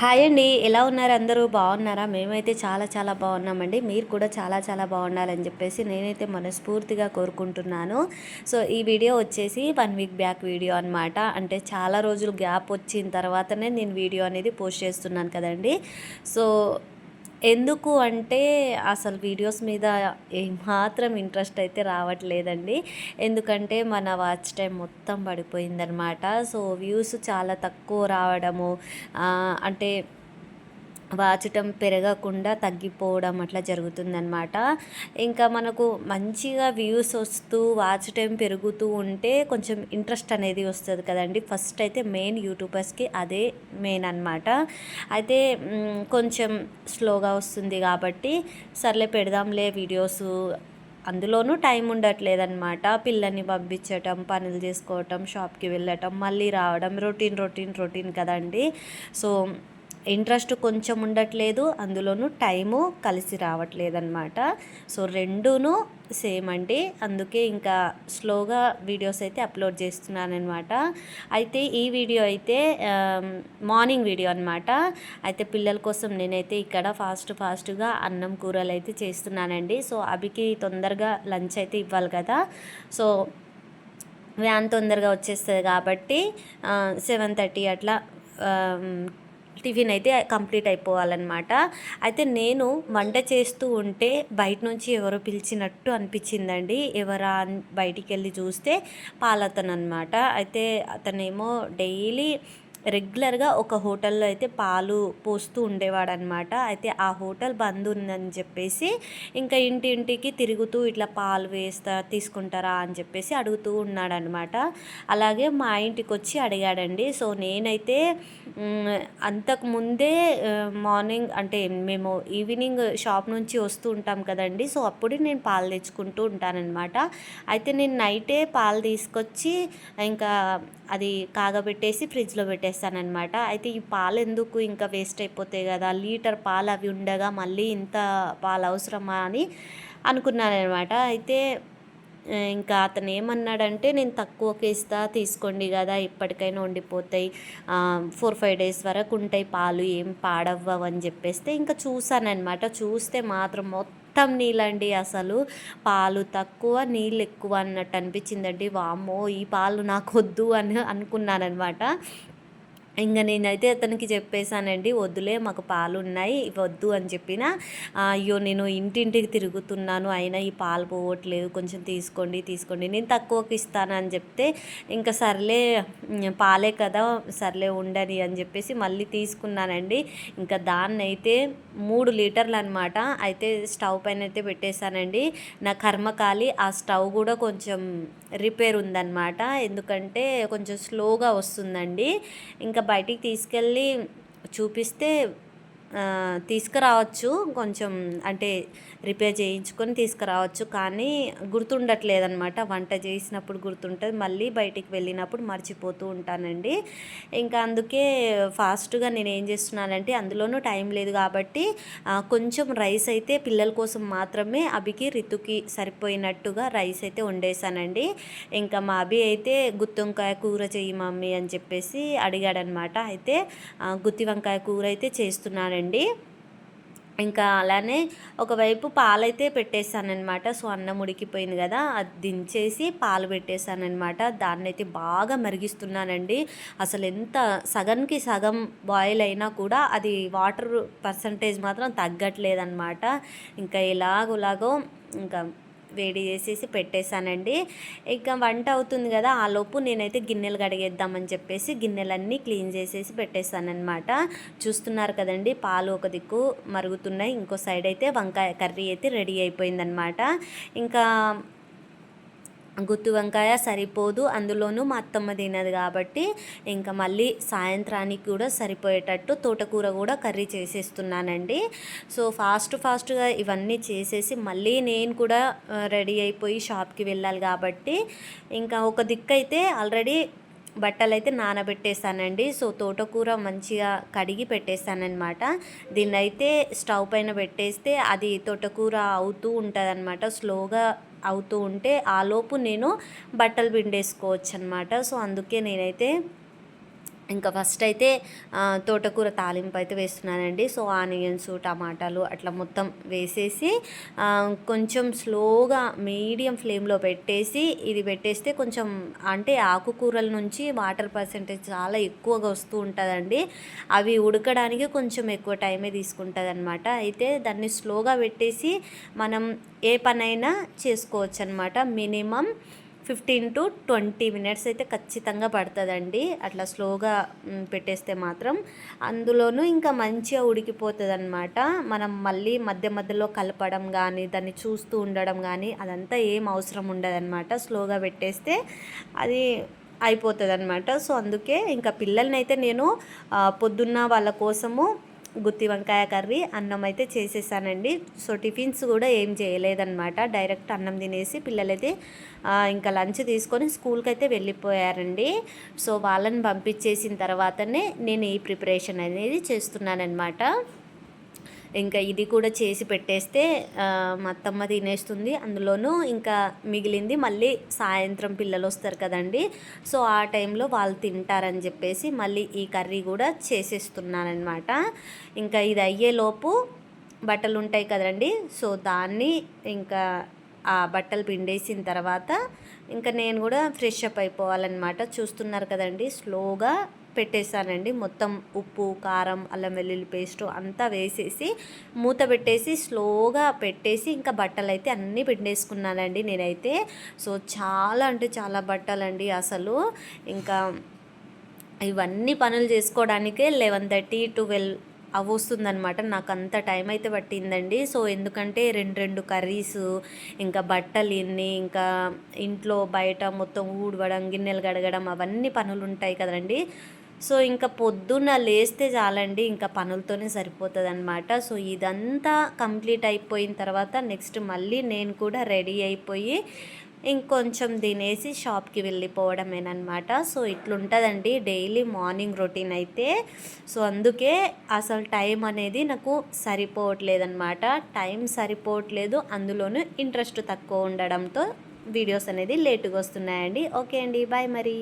Hi అండి. ఎలా ఉన్నారు అందరూ? బాగున్నారా? మేమైతే చాలా చాలా బాగున్నామండి. మీరు కూడా చాలా చాలా బాగుండాలని చెప్పేసి నేనైతే మనస్ఫూర్తిగా కోరుకుంటున్నాను. సో ఈ వీడియో వచ్చేసి వన్ వీక్ బ్యాక్ వీడియో అనమాట అంటే చాలా రోజులు గ్యాప్ వచ్చిన తర్వాతనే నేను వీడియో అనేది పోస్ట్ చేస్తున్నాను కదండి. సో ఎందుకు అంటే అసలు వీడియోస్ మీద ఏమాత్రం ఇంట్రెస్ట్ అయితే రావట్లేదండి. ఎందుకంటే మన వాచ్ టైం మొత్తం పడిపోయిందనమాట సో వ్యూస్ చాలా తక్కువ రావడము అంటే వాచటం పెరగకుండా తగ్గిపోవడం అట్లా జరుగుతుందనమాట ఇంకా మనకు మంచిగా వ్యూస్ వస్తూ వాచ్ టైం పెరుగుతూ ఉంటే కొంచెం ఇంట్రెస్ట్ అనేది వస్తుంది కదండి. ఫస్ట్ అయితే మెయిన్ యూట్యూబర్స్కి అదే మెయిన్ అనమాట అయితే కొంచెం స్లోగా వస్తుంది కాబట్టి సర్లే పెడదాంలే వీడియోస్. అందులోనూ టైం ఉండట్లేదన్నమాట. పిల్లల్ని పంపించటం పనులు చేసుకోవటం షాప్కి వెళ్ళటం మళ్ళీ రావడం రొటీన్ రొటీన్ రొటీన్ కదండి. సో ఇంట్రెస్ట్ కొంచెం ఉండట్లేదు అందులోనూ టైము కలిసి రావట్లేదు అనమాట సో రెండును సేమ్ అండి. అందుకే ఇంకా స్లోగా వీడియోస్ అయితే అప్లోడ్ చేస్తున్నానమాట అయితే ఈ వీడియో అయితే మార్నింగ్ వీడియో అనమాట అయితే పిల్లల కోసం నేనైతే ఇక్కడ ఫాస్ట్ ఫాస్ట్గా అన్నం కూరలు అయితే చేస్తున్నానండి. సో అభికి తొందరగా లంచ్ అయితే ఇవ్వాలి కదా. సో వ్యాన్ తొందరగా వచ్చేస్తుంది కాబట్టి సెవెన్ థర్టీ అట్లా టిఫిన్ అయితే కంప్లీట్ అయిపోవాలన్నమాట. అయితే నేను వంట చేస్తూ ఉంటే బయట నుంచి ఎవరో పిలిచినట్టు అనిపించిందండి. ఎవరా బయటికి వెళ్ళి చూస్తే పాలతను అనమాట అయితే అతనేమో డైలీ రెగ్యులర్గా ఒక హోటల్లో అయితే పాలు పోస్తూ ఉండేవాడనమాట అయితే ఆ హోటల్ బంద్ ఉందని చెప్పేసి ఇంకా ఇంటి ఇంటికి తిరుగుతూ ఇట్లా పాలు వేస్తా తీసుకుంటారా అని చెప్పేసి అడుగుతూ ఉన్నాడనమాట అలాగే మా ఇంటికి వచ్చి అడిగాడండి. సో నేనైతే అంతకుముందే మార్నింగ్ అంటే మేము ఈవినింగ్ షాప్ నుంచి వస్తూ ఉంటాం కదండి. సో అప్పుడే నేను పాలు తెచ్చుకుంటూ ఉంటానన్నమాట. అయితే నేను నైటే పాలు తీసుకొచ్చి ఇంకా అది కాగబెట్టేసి ఫ్రిడ్జ్లో పెట్టేస్తానమాట అయితే ఈ పాలు ఎందుకు ఇంకా వేస్ట్ అయిపోతాయి కదా? లీటర్ పాలు అవి ఉండగా మళ్ళీ ఇంత పాలు అవసరమా అని అనుకున్నాను అనమాట అయితే ఇంకా అతను ఏమన్నాడంటే నేను తక్కువకి ఇస్తా తీసుకోండి కదా ఇప్పటికైనా వండిపోతాయి ఫోర్ ఫైవ్ డేస్ వరకు ఉంటాయి పాలు ఏం పాడవ్వవు అని చెప్పేస్తే ఇంకా చూసానమాట చూస్తే మాత్రం మొత్తం మొత్తం నీళ్ళండి అసలు. పాలు తక్కువ నీళ్ళు ఎక్కువ అన్నట్టు అనిపించిందండి. వామ్మో ఈ పాలు నాకు వద్దు అని అనుకున్నానమాట ఇంకా నేనైతే అతనికి చెప్పేశానండి వద్దులే మాకు పాలు ఉన్నాయి వద్దు అని చెప్పిన అయ్యో నేను ఇంటింటికి తిరుగుతున్నాను అయినా ఈ పాలు పోవట్లేదు కొంచెం తీసుకోండి తీసుకోండి నేను తక్కువకి ఇస్తాను అని చెప్తే ఇంకా సర్లే పాలే కదా సర్లే ఉండని అని చెప్పేసి మళ్ళీ తీసుకున్నానండి. ఇంకా దాన్ని అయితే మూడు లీటర్లు అనమాట అయితే స్టవ్ పైన అయితే పెట్టేశానండి. నా కర్మకాలి ఆ స్టవ్ కూడా కొంచెం రిపేర్ ఉందన్నమాట ఎందుకంటే కొంచెం స్లోగా వస్తుందండి. ఇంకా బయటికి తీసుకెళ్ళి చూపిస్తే తీసుకురావచ్చు. కొంచెం అంటే రిపేర్ చేయించుకొని తీసుకురావచ్చు. కానీ గుర్తుండట్లేదనమాట వంట చేసినప్పుడు గుర్తుంటుంది. మళ్ళీ బయటికి వెళ్ళినప్పుడు మర్చిపోతూ ఉంటానండి. ఇంకా అందుకే ఫాస్ట్గా నేను ఏం చేస్తున్నానంటే అందులోనూ టైం లేదు కాబట్టి కొంచెం రైస్ అయితే పిల్లల కోసం మాత్రమే అభికి రితుకి సరిపోయినట్టుగా రైస్ అయితే వండేసానండి ఇంకా మా అభి అయితే గుత్తొంకాయ కూర చేయి మమ్మీ అని చెప్పేసి అడిగాడనమాట అయితే గుత్తి వంకాయ కూర అయితే చేస్తున్నాను చేస్తున్నానండి ఇంకా అలానే ఒకవైపు పాలైతే పెట్టేశానమాట సో అన్నం ఉడికిపోయింది కదా అది దించేసి పాలు పెట్టేశానమాట దాన్ని అయితే బాగా మరిగిస్తున్నానండి. అసలు ఎంత సగంకి సగం బాయిల్ అయినా కూడా అది వాటర్ పర్సంటేజ్ మాత్రం తగ్గట్లేదన్నమాట. ఇంకా ఎలాగోలాగో ఇంకా వేడి చేసేసి పెట్టేశానండి. ఇక వంట అవుతుంది కదా ఆ లోపు నేనైతే గిన్నెలు కడిగేద్దామని చెప్పేసి గిన్నెలన్నీ క్లీన్ చేసేసి పెట్టేశానమాట చూస్తున్నారు కదండి పాలు ఒక దిక్కు మరుగుతున్నాయి ఇంకో సైడ్ అయితే వంకాయ కర్రీ అయితే రెడీ అయిపోయిందనమాట ఇంకా గుత్తి వంకాయ సరిపోదు. అందులోనూ మా అత్తమ్మ తినదు కాబట్టి ఇంకా మళ్ళీ సాయంత్రానికి కూడా సరిపోయేటట్టు తోటకూర కూడా కర్రీ చేసేస్తున్నానండి. సో ఫాస్ట్ ఫాస్ట్గా ఇవన్నీ చేసేసి మళ్ళీ నేను కూడా రెడీ అయిపోయి షాప్కి వెళ్ళాలి కాబట్టి ఇంకా ఒక దిక్కు అయితే ఆల్రెడీ బట్టలు అయితే నానబెట్టేసానండి సో తోటకూర మంచిగా కడిగి పెట్టేశానమాట దీన్ని అయితే స్టవ్ పైన పెట్టేస్తే అది తోటకూర అవుతూ ఉంటుంది స్లోగా అవుతూ ఉంటే ఆలోపు నేను బట్టలు పిండేసుకోవచ్చు అనమాట సో అందుకే నేనైతే ఇంకా ఫస్ట్ అయితే తోటకూర తాలింపు అయితే వేస్తున్నానండి. సో ఆనియన్స్ టమాటాలు అట్లా మొత్తం వేసేసి కొంచెం స్లోగా మీడియం ఫ్లేమ్లో పెట్టేసి ఇది పెట్టేస్తే కొంచెం అంటే ఆకుకూరల నుంచి వాటర్ పర్సెంటేజ్ చాలా ఎక్కువగా వస్తూ ఉంటుందండి. అవి ఉడకడానికి కొంచెం ఎక్కువ టైమే తీసుకుంటుంది అనమాట అయితే దాన్ని స్లోగా పెట్టేసి మనం ఏ పనైనా చేసుకోవచ్చు అనమాట minimum fifteen to twenty minutes అయితే ఖచ్చితంగా పడుతుందండి. అట్లా స్లోగా పెట్టేస్తే మాత్రం. అందులోనూ ఇంకా మంచిగా ఉడికిపోతుంది అనమాట మనం మళ్ళీ మధ్య మధ్యలో కలపడం కానీ దాన్ని చూస్తూ ఉండడం కానీ అదంతా ఏం అవసరం ఉండదన్నమాట. స్లోగా పెట్టేస్తే అది అయిపోతుంది అనమాట సో అందుకే ఇంకా పిల్లల్ని అయితే నేను పొద్దున్న వాళ్ళ కోసము గుత్తి వంకాయ కర్రీ అన్నం అయితే చేసేసానండి. సో టిఫిన్స్ కూడా ఏం చేయలేదన్నమాట. డైరెక్ట్ అన్నం తినేసి పిల్లలైతే ఇంకా లంచ్ తీసుకొని స్కూల్కి అయితే వెళ్ళిపోయారండి. సో వాళ్ళని పంపించేసిన తర్వాతనే నేను ఈ ప్రిపరేషన్ అనేది చేస్తున్నానన్నమాట. ఇంకా ఇది కూడా చేసి పెట్టేస్తే మత్తమ్మ మా అత్తమ్మ తినేస్తుంది. అందులోనూ ఇంకా మిగిలింది మళ్ళీ సాయంత్రం పిల్లలు వస్తారు కదండి. సో ఆ టైంలో వాళ్ళు తింటారని చెప్పేసి మళ్ళీ ఈ కర్రీ కూడా చేసేస్తున్నానమాట ఇంకా ఇది అయ్యేలోపు బట్టలు ఉంటాయి కదండి. సో దాన్ని ఇంకా ఆ బట్టలు పిండేసిన తర్వాత ఇంకా నేను కూడా ఫ్రెష్ అప్ అయిపోవాలన్నమాట. చూస్తున్నారు కదండి స్లోగా పెట్టేశానండి. మొత్తం ఉప్పు కారం అల్లం వెల్లుల్లి పేస్ట్ అంతా వేసేసి మూత పెట్టేసి స్లోగా పెట్టేసి ఇంకా బట్టలు అయితే అన్నీ పిండేసుకున్నానండి నేనైతే. సో చాలా అంటే చాలా బట్టలండి అసలు. ఇంకా ఇవన్నీ పనులు చేసుకోవడానికే లెవెన్ థర్టీ ట్వెల్వ్ అవొస్తుందనమాట నాకు అంత టైం అయితే పట్టిందండి. సో ఎందుకంటే రెండు రెండు కర్రీస్ ఇంకా బట్టలు ఇన్ని ఇంకా ఇంట్లో బయట మొత్తం ఊడవడం గిన్నెలు గడగడం అవన్నీ పనులు ఉంటాయి కదండి. సో ఇంకా పొద్దున్న లేస్తే చాలండి ఇంకా పనులతోనే సరిపోతుంది అనమాట సో ఇదంతా కంప్లీట్ అయిపోయిన తర్వాత నెక్స్ట్ మళ్ళీ నేను కూడా రెడీ అయిపోయి ఇంకొంచెం తినేసి షాప్కి వెళ్ళిపోవడమేనమాట సో ఇట్లుంటుందండి డైలీ మార్నింగ్ రొటీన్ అయితే. సో అందుకే అసలు టైం అనేది నాకు సరిపోవట్లేదన్నమాట. టైం సరిపోవట్లేదు అందులోనూ ఇంట్రెస్ట్ తక్కువ ఉండడంతో వీడియోస్ అనేది లేటుగా వస్తున్నాయండి. ఓకే అండి బాయ్ మరి.